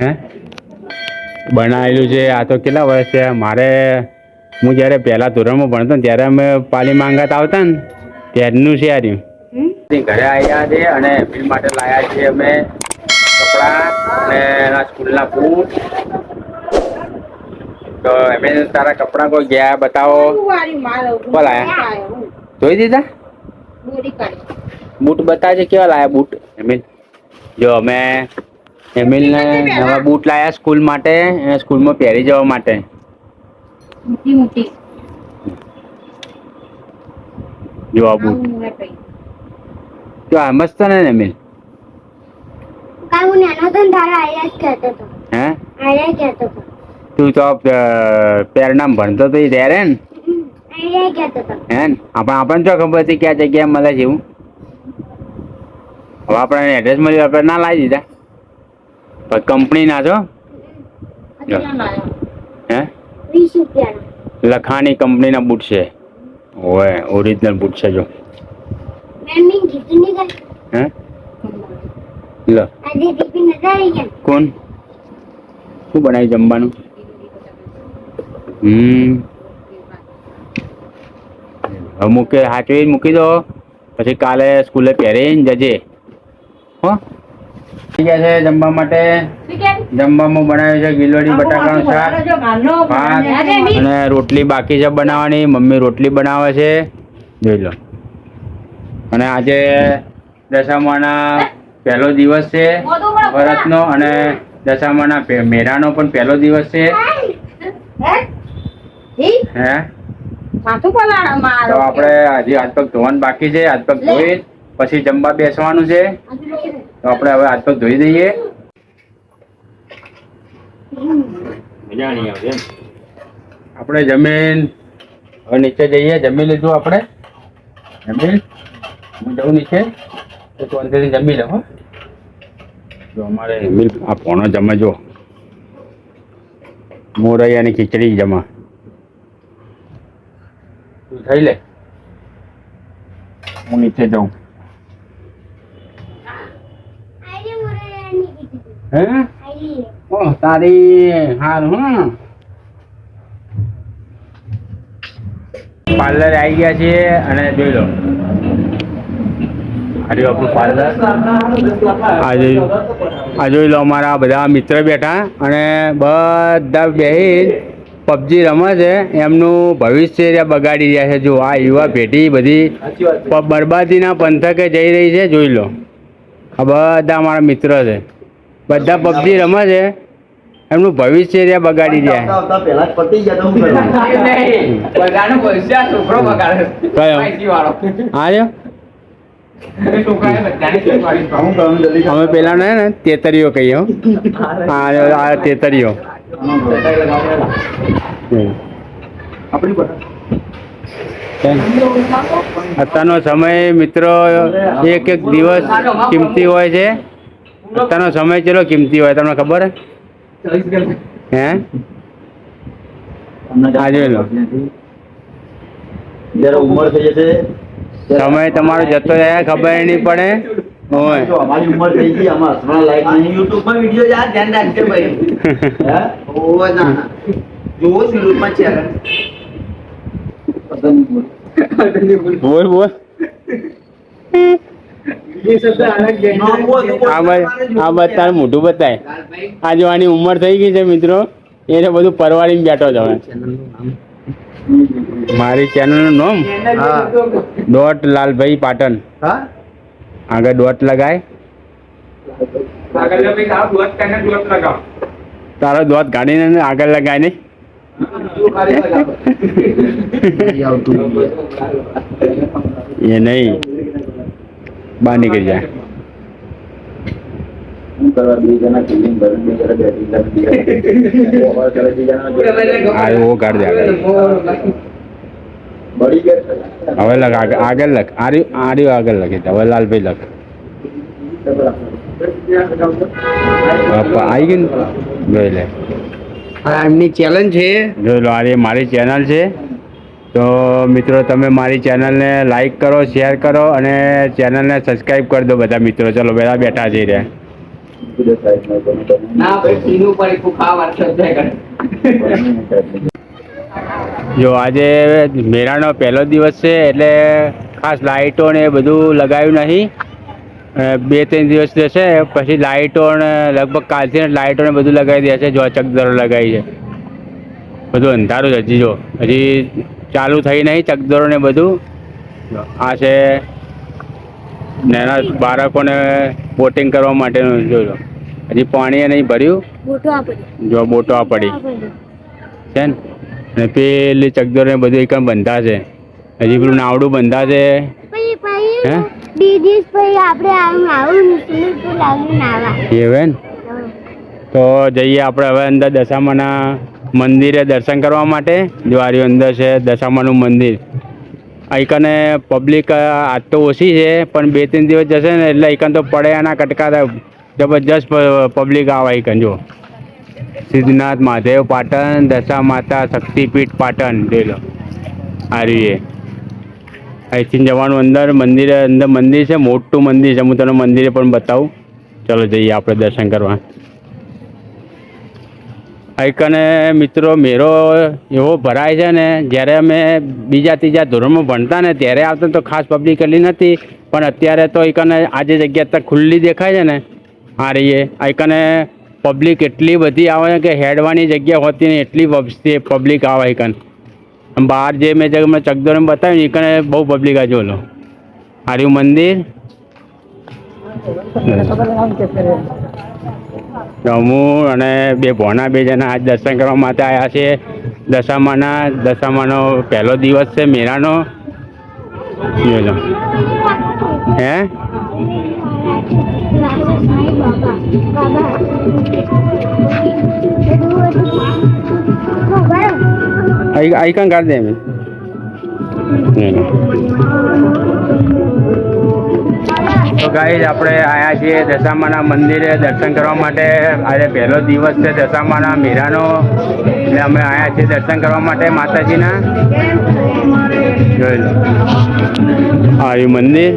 હે? બનાવેલું છે આ તો કેટલા વર્ષ છે? મારે હું જ્યારે પહેલા ધોરણમાં ભણતો ને ત્યારે અમે પાલી માંગાત આવતા ને ત્યારનું છે આર્યું ઘરે આવ્યા છે અને એપ્રિલ માટે લાયા છે અમે કપડાં અને એના સ્કૂલના બૂટ. તો એમે તારા કપડાં કોઈ ગયા બતાવો. કોલ આયા જોઈ દીધા? બૂટ બતાવજે કેવા લાયા બૂટ? એમે જો અમે એમિલને નવા બૂટ લાયા સ્કૂલ માટે એને સ્કૂલમાં પહેરી જવા માટે. મોટી મોટી. જો આ બૂટ તો આ મસ્ત ને એમિલ? કાલ હું નાનો હતો ને તારા આયા કહેતો હતો. હે? આયા કહેતો હતો. તું તો પેરનામ ભણતો તો ત્યારે ને? આયા કહેતો હતો. હે આપણે આપણને ખબર હતી ક્યાં જગ્યાએ મળે છે એવું? હવે આપણને એડ્રેસ મળ્યું આપણે ના લાવી દીધા. પણ કંપની ના છો? હે? લખાણી કંપનીના બૂટ છે. ઓય ઓરિજિનલ બૂટ છે જો. હે? લો. કોણ? શું બનાવ્યું જમવાનું? હમ. હવે મૂકે હાચવી મૂકી દો. પછી કાલે સ્કૂલે પહેરીને જજે. હો? ગયા છે જમવા માટે? જમવામાં બનાવ્યું છે ગીલોડી બટાકાનું શાક ભાત અને રોટલી બાકી છે બનાવવાની. મમ્મી રોટલી બનાવે છે. જોઈ લો. અને આજે દશામાના પહેલો દિવસ છે ભરતનો અને દશામાના મેળાનો પણ પહેલો દિવસ છે. હે? તો આપણે હજી હાથ પગ ધોવાનું બાકી છે. હાથ પગ ધોઈ પછી જમવા બેસવાનું છે. તો આપણે હવે હાથ પગ ધોઈ દઈએ. મજા નહીં એમ. આપણે જમીન હવે નીચે જઈએ. જમી લીધું આપણે. જમીન. હું જઉં નીચે. તો તું અંદરથી જમી લે હો. જો અમારે મિલ આ પોણો જમે જો. મોરૈયાની ખીચડી જમા. તું થઈ લે. હું નીચે જાઉં. હે? આઈ ઓ તારી હારું હા પાર્લર આવી ગયા છે અને જોઈ લો. આ આપણું પાર્લર. આજે આ જોઈ લો અમારા બધા મિત્ર બેઠા અને બધા બેહી પબજી રમે છે. એમનું ભવિષ્ય બગાડી રહ્યા છે. જો આ યુવા પેઢી બધી બરબાદીના પંથકે જઈ રહી છે. જોઈ લો. આ બધા અમારા મિત્ર છે. બધા પબજી રમે છે. એમનું ભવિષ્ય ત્યાં બગાડી જાય પેલા પહેલા પતી ગયા તો હું કરું? કયો? આ રહ્યો? હું અમે પેલા ને તેતરીઓ કહીએ હા. આ તેતરીઓ. અત્યારનો સમય મિત્રો એક એક દિવસ કિંમતી હોય છે. અત્યારનો સમય ચેલો કિંમતી હોય તમને ખબર હે? હે આ લો. જ્યારે ઉંમર થઈ જશે. સમય તમારો જતો જાય ખબર નહીં પડે. હોય અમારી ઉંમર થઈ ગઈ આમાં હસવાના લાયક નહીં. યુટ્યુબમાં વિડિયો યાર ધ્યાન રાખજે ભાઈ. હે? ઓવા ના. જોવો સિલુટમાં છે બોલ બોલ. બસ આ બસ તારું મોઢું બતાય. આ જો આની ઉંમર થઈ ગઈ છે મિત્રો એને બધું પરવાડીને બેઠો જ મારી મારી ચેનલનું નામ? ડોટ લાલભાઈ પાટણ. આગળ ડોટ લગાય. તારો દોત કાઢીને ને આગળ લગાય નહીં. એ નહીં. બહાર નીકળી જાય. હવે લખ આગળ આગળ લખ આ રહ્યું આગળ લખી હવે લાલભાઈ લખ બાપા આવી ગયું જોઈ લે. આ એમની ચેલેન્જ છે. જોઈ લો આ મારી ચેનલ છે. તો મિત્રો તમે મારી ચેનલને લાઈક કરો શેર કરો અને ચેનલને સબસ્ક્રાઈબ કરી દો બધા મિત્રો. ચલો બધા બેઠા જઈ રહ્યા. જો આજે મેળાનો પહેલો દિવસ છે એટલે ખાસ લાઇટો ને એ બધું લગાવ્યું નહીં. બે ત્રણ દિવસ જશે પછી લાઇટો ને લગભગ કાલથી લાઇટો ને બધું લગાવી દે છે જો ચકદરો લગાવી છે. બધું અંધારું જ હજી જો. હજી ચાલુ થઈ નહીં ચકદરો ને બધું. આ છે નાના બાળકોને બોટિંગ કરવા માટેનું જોજો હજી પાણી નહીં ભર્યું. જો બોટો આ પડી. છે ને? અને પેલી ચકદોર ને બધું એકમ બંધા છે. હજી પેલું નાવડું બંધા છે. હે? એવું તો જઈએ આપણે હવે અંદર દશામાના મંદિરે દર્શન કરવા માટે દ્વારી અંદર છે, દશામાનું મંદિર. અહીંકને પબ્લિક આજ તો ઓછી છે, પણ બે ત્રણ દિવસ જશે ને એટલે અહીંકન તો પડ્યાના કટકા જબરજસ્ત પબ્લિક આવે અહીંકન જો. સિદ્ધનાથ, મહાદેવ પાટણ, દશા માતા, શક્તિપીઠ પાટણ, જોઈ લો. આ એ અહીંથી જવાનું અંદર, મંદિરે અંદર મંદિર છે, મોટું મંદિર છે, હું તને મંદિરે પણ બતાવું. ચલો જઈએ આપણે દર્શન કરવા. અહીંકને મિત્રો, મેળો એવો ભરાય છે ને, જ્યારે અમે બીજા ત્રીજા ધોરણમાં ભણતા ને, ત્યારે આવતા તો ખાસ પબ્લિક એટલી નથી, પણ અત્યારે તો એકને આજે જગ્યા તક ખુલ્લી દેખાય છે ને, આ રહીએ. એકને પબ્લિક એટલી બધી આવે છે કે હેડવાની જગ્યા હોતી નહીં, એટલી વસ્તી પબ્લિક આવે એકન બહાર જે મેં જગ્યા ચકદોરમ બતાવ્યું એકને બહુ પબ્લિક આ જોલો. આર્યું મંદિર? હું અને બે ભોણા બે જણા આજ દર્શન કરવા માટે આવ્યા છે દશામાના, દશામાનો પહેલો દિવસ છે મેળાનો. હે? કાં કાઢ દે મેં તો ગાઈઝ આપણે આવ્યા છીએ દશામાના મંદિરે દર્શન કરવા માટે. આજે પહેલો દિવસ છે દશામાના મેળાનો એટલે અમે આવ્યા છીએ દર્શન કરવા માટે માતાજીના. જોઈ લો. મંદિર.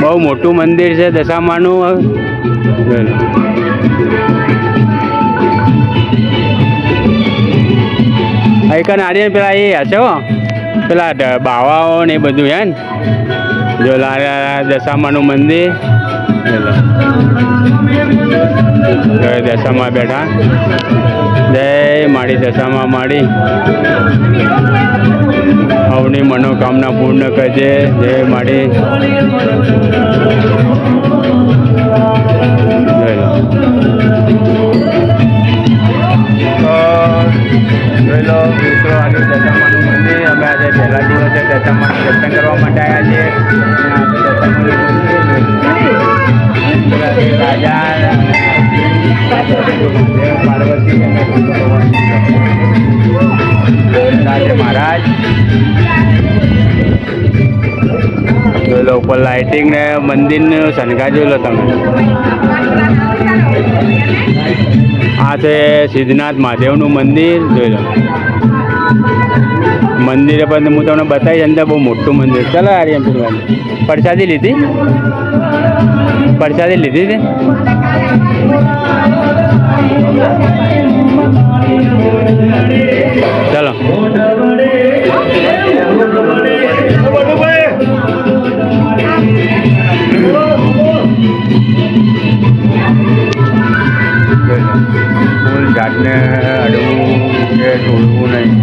બહુ મોટું મંદિર છે દશામાનું. જોઈ અહીં કન આર્યન પેલા એ હશે હો. પેલા બાવાઓ ને એ બધું હે જો લારા દશામાનું મંદિર. જય દશામાં બેઠા. જય માડી દશામાં માડી અવની મનોકામના પૂર્ણ કરજે. જય માડી તો જોઈ લો મિત્રો આજે દશામાનું મંદિર. અમે આજે પહેલા દિવસે દશામાનું દર્શન કરવા માટે આવ્યા છીએ. રાજા પાર્વતી રાજા મહારાજ. જોઈ લો ઉપર લાઇટિંગ ને મંદિરનું શણગાર જોઈ લો તમે. આ છે સિદ્ધનાથ મહાદેવનું મંદિર, જોઈ લો. મંદિરે પણ હું તમને બતાવીશ, અંદર બહુ મોટું મંદિર. ચાલો આર્યમ પ્રસાદી લીધી? પ્રસાદી લીધી છે? ચાલો. ફૂલ જાતને અડવું કે તોડવું નહીં.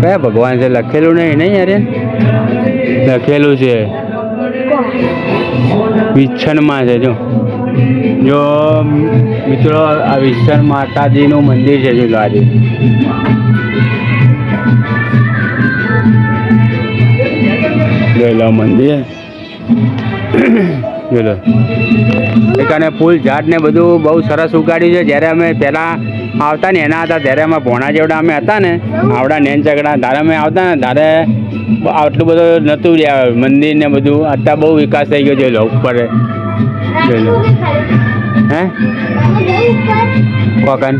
કયા ભગવાન છે, લખેલું નહીં નહીં અરે લખેલું છે. વિચ્છનમાં છે, જો. જો, મિત્રો, આ વિચ્છન માતાજીનું મંદિર છે, જો આજે મંદિર. જોઈ લો. એકાને ફૂલ ઝાડ ને બધું બહુ સરસ ઉગાડ્યું છે. જ્યારે અમે પહેલાં આવતા ને એના હતા, ત્યારે અમે ભોણા જેવડા અમે હતા ને, આવડા નેન ચગડા, ત્યારે અમે આવતા ને, ત્યારે આટલું બધું નહોતું મંદિર ને બધું અત્યારે બહુ વિકાસ થઈ ગયો છે લો ઉપર. જોઈ હે? કોકન,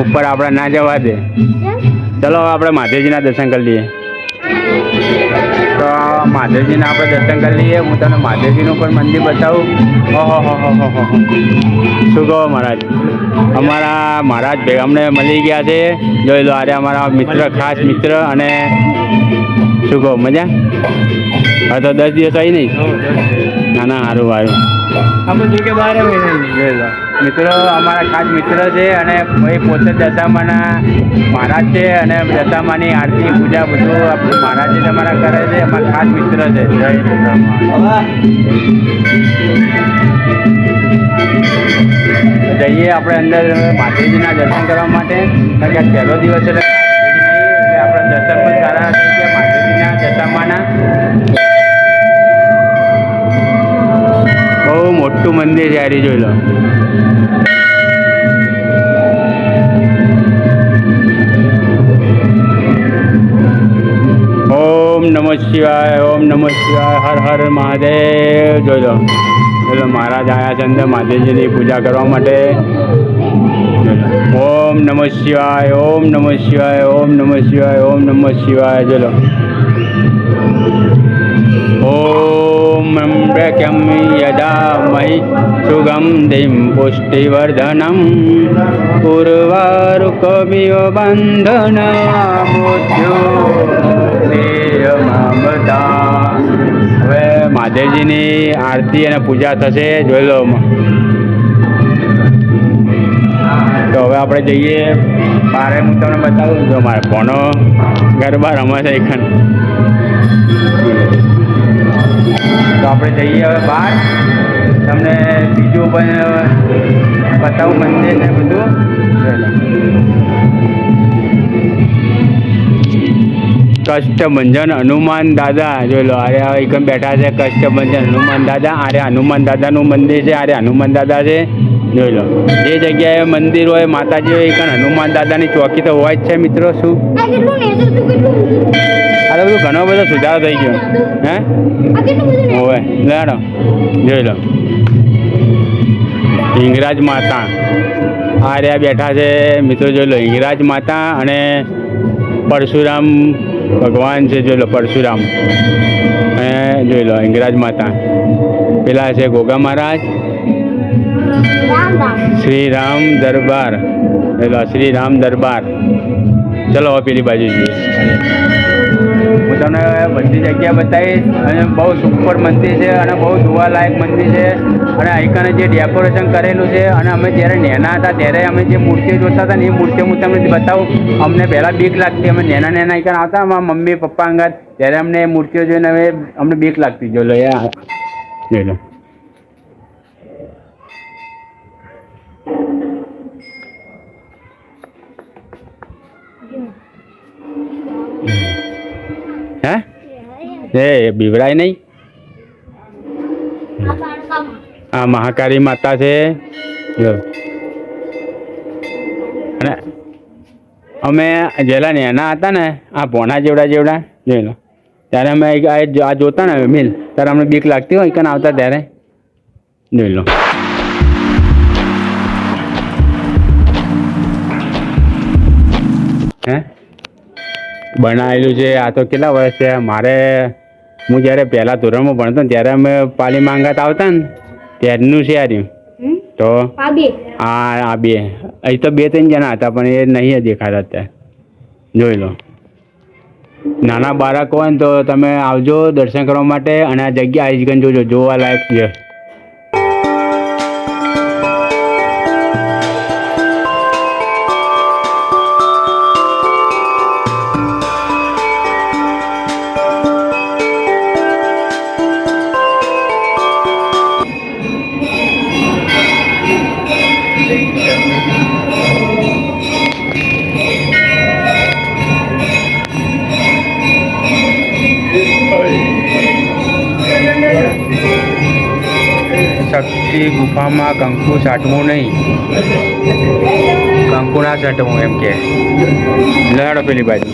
ઉપર આપણે ના જવા દે. ચલો આપણે માધેજીના દર્શન કરી લઈએ. મહાદેવજીના આપણે દર્શન કરી લઈએ. હું તમને મહાદેવજીનું પણ મંદિર બતાવું. ઓહો હો હો હો હો. શું કહો મહારાજ? અમારા મહારાજ ભેગા અમને મળી ગયા છે. જોઈ લો અરે અમારા મિત્ર, ખાસ મિત્ર અને શું કહો, મજા? હા, તો દસ દિવસ આવી નહીં? ના ના, સારું સારું. અમે જો કે બારે મહિને મિત્રો, અમારા ખાસ મિત્ર છે અને એ પોતે દશામાના મહારાજ છે અને દશામાની આરતી પૂજા બધું આપણું મહારાજ તમારા કરે છે. અમારા ખાસ મિત્ર છે. જય. જઈએ આપણે અંદર માતાજીના દર્શન કરવા માટે. કારણ કે પહેલો દિવસ એટલે મોટું મંદિર છે હારી જોઈ લો. ઓમ નમઃ શિવાય, ઓમ નમઃ શિવાય, હર હર મહાદેવ. જોઈ લો. એટલે મહારાજ આયા છે અંદર મહાદેવજીની પૂજા કરવા માટે. ઓમ નમઃ શિવાય, ઓમ નમઃ શિવાય, ઓમ નમઃ શિવાય, ઓમ નમઃ શિવાય. જોઈ લો ॐ ब्रह्म यदामहि सुगन्धिं पुष्टिवर्धनं उर्वारुकमिव बन्धनमोद्योगमता હવે મહાદેવજીની આરતી અને પૂજા થશે જોઈ લો તો હવે આપણે જઈએ બારે હું તમને બતાવું જો મારે ભણો ગરબા રમે છે એકન તો આપણે જઈએ હવે બહાર. તમને બીજું પણ બતાવું મંદિર ને બધું. કષ્ટભંજન હનુમાન દાદા. જોઈ લો અરે આ એકમ બેઠા છે કષ્ટભંજન હનુમાન દાદા. અરે હનુમાન દાદાનું મંદિર છે અરે હનુમાન દાદા છે. જોઈ લો. જે જગ્યાએ મંદિર હોય માતાજી હોય એકન હનુમાન દાદાની ચોકી તો હોય જ છે મિત્રો શું? તો બધું? ઘણો બધો સુધારો થઈ ગયો. હે? હોવે લેડો જોઈ લો. હિંગરાજ માતા. આ રહ્યા બેઠા છે મિત્રો જોઈ લો. હિંગરાજ માતા અને પરશુરામ ભગવાન છે જોઈ લો પરશુરામ. અને જોઈ લો હિંગરાજ માતા. પેલા છે ગોગા મહારાજ શ્રી રામ દરબાર. એટલે શ્રી રામ દરબાર. ચલો, હવે પેલી બાજુ જઈએ. હું તમને બધી જગ્યા બતાવીશ અને બહુ સુપર મંદિર છે અને બહુ જોવાલાયક મંદિર છે. અને અહીંકાને જે ડેકોરેશન કરેલું છે અને અમે જ્યારે નેના હતા ત્યારે અમે જે મૂર્તિઓ જોતા હતા ને એ મૂર્તિઓ હું તમને બતાવું. અમને પહેલાં બીક લાગતી. અમે નેના નેના અહીંકાને આવતા, અમારા મમ્મી પપ્પા અંગાત. ત્યારે અમને એ મૂર્તિઓ જોઈને હવે અમને બીક લાગતી. જો લો યાર લો. એ બીવરાય નહીં. આ મહાકાળી માતા છે. જો. અને અમે જેલા નેના હતા ને આ પોણા જેવડા જેવડા જોઈ લો. ત્યારે અમે આ આ જોતા ને મિલ ત્યારે અમને બીક લાગતી હોય કે આવતા ત્યારે. જોઈ લો. હે? બનાવેલું છે. આ તો કેટલા વર્ષ છે મારે હું જ્યારે પહેલા ધોરણમાં ભણતો ને ત્યારે અમે પાલી માંગાત આવતા ને ત્યારનું છે આર્યું તો આ આ બે. અહીં તો બે ત્રણ જણા હતા પણ એ નહીં દેખાતા અત્યારે. જોઈ લો. નાના બાળકો હોય ને તો તમે આવજો દર્શન કરવા માટે અને આ જગ્યા આવી જોજો જોવાલાયક છે. ગુફામાં કંકુ સાટવું નહીં. કંકુ ના સાટવું એમ કે. લહેડો પેલી બાજુ.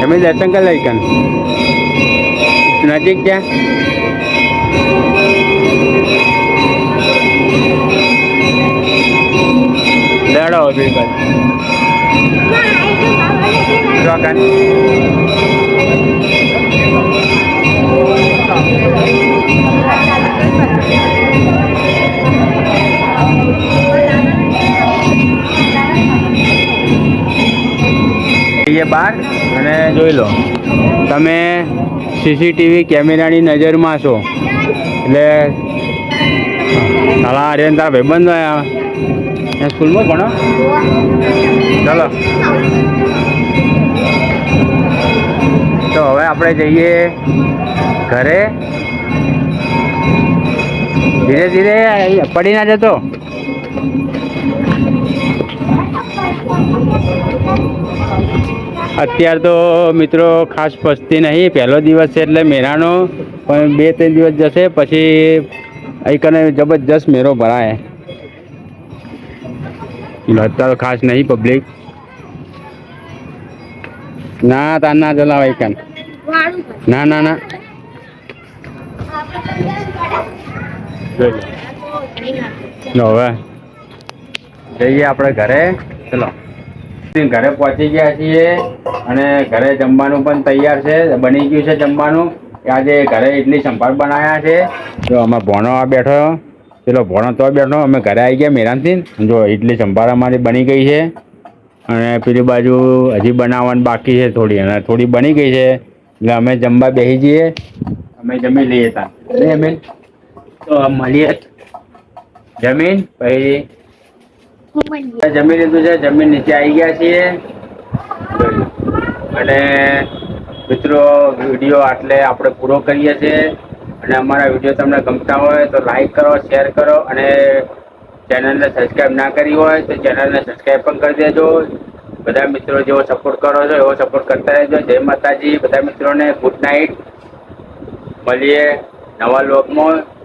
તમે દર્શન કરી લઈ કન. નજીક ત્યાં લહેડો પેલી બાજુ. બહાર અને જોઈ લો. તમે સીસીટીવી કેમેરાની નજરમાં છો. એટલે સાલા આર્યન તારા ભાઈબંધ એ સ્કૂલમાં ભણો. ચાલો. તો હવે આપણે જઈએ ઘરે? ધીરે ધીરે પડી ના જતો. અત્યાર તો મિત્રો ખાસ પસતી નહીં પહેલો દિવસ છે એટલે મેળાનો પણ બે ત્રણ દિવસ જશે પછી અહીં કને જબરજસ્ત મેળો ભરાય. અત્યારે ખાસ નહીં પબ્લિક ના તાર ના ચલાવ કન વાળું ના ના ના. હવે. જઈએ આપણે ઘરે. ચલો. ઘરે પહોંચી ગયા છીએ અને ઘરે જમવાનું પણ તૈયાર છે. બની ગયું છે જમવાનું. આજે ઘરે ઇડલી સંભાર બનાવ્યા છે. જો અમે ભોણો આ બેઠો. પેલો ભોણો તો બેઠો. અમે ઘરે આવી ગયા મેરાનથી જો ઇડલી સંભાર અમારી બની ગઈ છે. અને પેલી બાજુ હજી બનાવવાની બાકી છે થોડી. અને થોડી બની ગઈ છે. એટલે અમે જમવા બેસી જઈએ. અમે જમી લઈએ તા જમીન તો મળીએ જમીન પછી જમી લીધું છે જમીન નીચે આવી ગયા છીએ અને મિત્રો વીડિયો આટલે આપણે પૂરો કરીએ છીએ અને અમારા વીડિયો તમને ગમતા હોય તો લાઈક કરો શેર કરો અને ચેનલને સબસ્ક્રાઈબ ના કરી હોય તો ચેનલને સબસ્ક્રાઈબ પણ કરી દેજો બધા મિત્રો જેવો સપોર્ટ કરો છો એવો સપોર્ટ કરતા રહેજો જય માતાજી બધા મિત્રોને ગુડ નાઇટ મળીએ નવા લોકમાં.